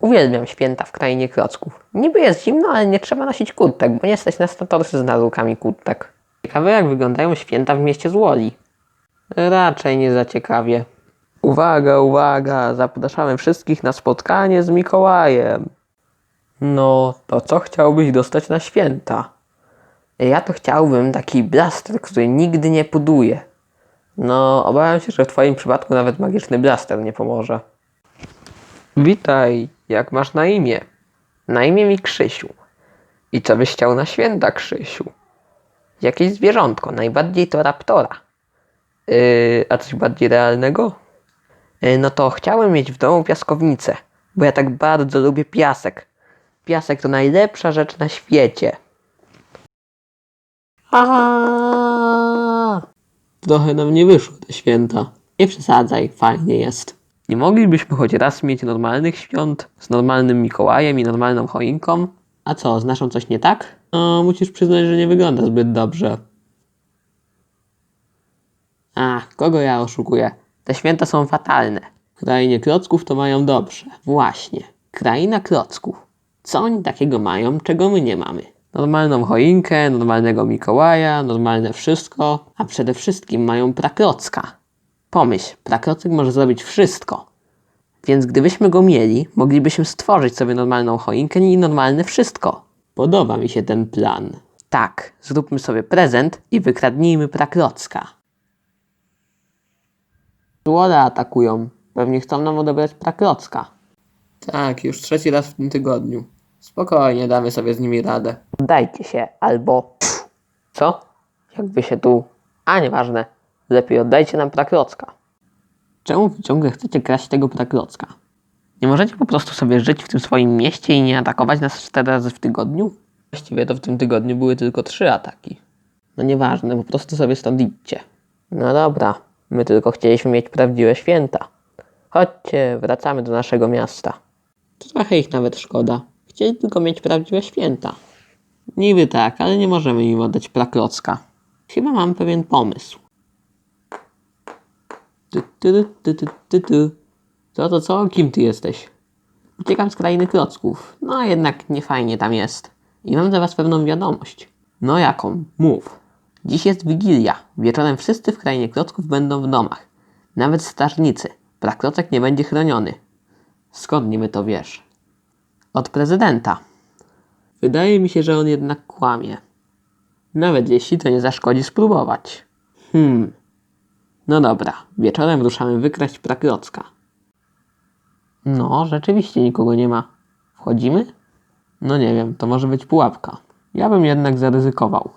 Uwielbiam święta w krainie klocków. Niby jest zimno, ale nie trzeba nosić kurtek, bo nie nas na torsy z narukami kurtek. Ciekawe jak wyglądają święta w mieście Złoli. Raczej nie za ciekawie. Uwaga, uwaga, zapraszamy wszystkich na spotkanie z Mikołajem. No, to co chciałbyś dostać na święta? Ja to chciałbym taki blaster, który nigdy nie puduje. No, obawiam się, że w twoim przypadku nawet magiczny blaster nie pomoże. Witaj, jak masz na imię? Na imię mi Krzysiu. I co byś chciał na święta, Krzysiu? Jakieś zwierzątko, najbardziej to raptora. Yy, a coś bardziej realnego? Yy, no to chciałem mieć w domu piaskownicę, bo ja tak bardzo lubię piasek. Piasek to najlepsza rzecz na świecie. Aaaa! Trochę nam nie wyszło te święta. Nie przesadzaj, fajnie jest. Nie moglibyśmy choć raz mieć normalnych świąt z normalnym Mikołajem i normalną choinką? A co, z naszą coś nie tak? No, musisz przyznać, że nie wygląda zbyt dobrze. A, kogo ja oszukuję? Te święta są fatalne. W krainie klocków to mają dobrze. Właśnie. Kraina klocków. Co oni takiego mają, czego my nie mamy? Normalną choinkę, normalnego Mikołaja, normalne wszystko, a przede wszystkim mają praklocka. Pomyśl, praklocek może zrobić wszystko. Więc gdybyśmy go mieli, moglibyśmy stworzyć sobie normalną choinkę i normalne wszystko. Podoba mi się ten plan. Tak, zróbmy sobie prezent i wykradnijmy praklocka. Złole atakują. Pewnie chcą nam odebrać praklocka. Tak, już trzeci raz w tym tygodniu. Spokojnie, damy sobie z nimi radę. Dajcie się, albo... Co? Jakby się tu... A, nieważne. Lepiej oddajcie nam praklocka. Czemu ciągle chcecie kraść tego praklocka? Nie możecie po prostu sobie żyć w tym swoim mieście i nie atakować nas cztery razy w tygodniu? Właściwie to w tym tygodniu były tylko trzy ataki. No nieważne, po prostu sobie stąd idźcie. No dobra, my tylko chcieliśmy mieć prawdziwe święta. Chodźcie, wracamy do naszego miasta. Trochę ich nawet szkoda. Chcieli tylko mieć prawdziwe święta. Niby tak, ale nie możemy im oddać praklocka. Chyba mam pewien pomysł. Ty, ty, ty, ty, ty, ty. Co to co? Kim ty jesteś? Uciekam z krainy klocków. No jednak nie fajnie tam jest. I mam dla was pewną wiadomość. No jaką? Mów. Dziś jest Wigilia. Wieczorem wszyscy w krainie klocków będą w domach. Nawet strażnicy. Praklocek nie będzie chroniony. Skąd niby to wiesz? Od prezydenta. Wydaje mi się, że on jednak kłamie. Nawet jeśli to nie zaszkodzi spróbować. Hmm. No dobra, wieczorem ruszamy wykraść praklocka. No, rzeczywiście nikogo nie ma. Wchodzimy? No nie wiem, to może być pułapka. Ja bym jednak zaryzykował.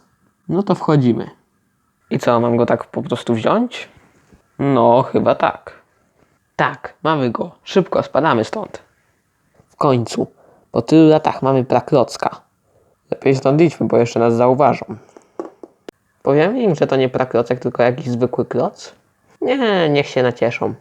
No to wchodzimy. I co, mam go tak po prostu wziąć? No, chyba tak. Tak, mamy go. Szybko, spadamy stąd. W końcu. Po tylu latach mamy praklocka. Lepiej stąd idźmy, bo jeszcze nas zauważą. Powiemy im, że to nie praklocek, tylko jakiś zwykły kloc? Nie, niech się nacieszą.